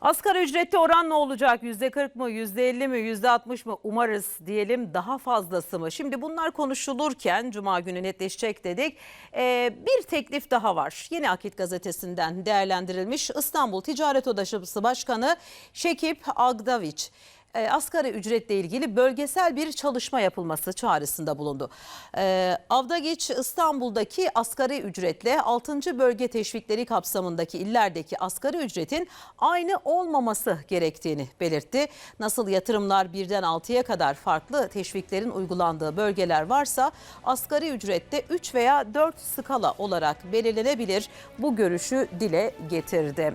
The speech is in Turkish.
Asgari ücretli oran ne olacak? %40 mı, %50 mi, %60 mı? Umarız diyelim daha fazlası mı? Şimdi bunlar konuşulurken Cuma günü netleşecek dedik. Ee, bir teklif daha var. Yeni Akit gazetesinden değerlendirilmiş İstanbul Ticaret Odası Başkanı Şekip Agdaviç e, asgari ücretle ilgili bölgesel bir çalışma yapılması çağrısında bulundu. E, Avdagiç İstanbul'daki asgari ücretle 6. bölge teşvikleri kapsamındaki illerdeki asgari ücretin aynı olmaması gerektiğini belirtti. Nasıl yatırımlar birden 6'ya kadar farklı teşviklerin uygulandığı bölgeler varsa asgari ücrette 3 veya 4 skala olarak belirlenebilir. Bu görüşü dile getirdi.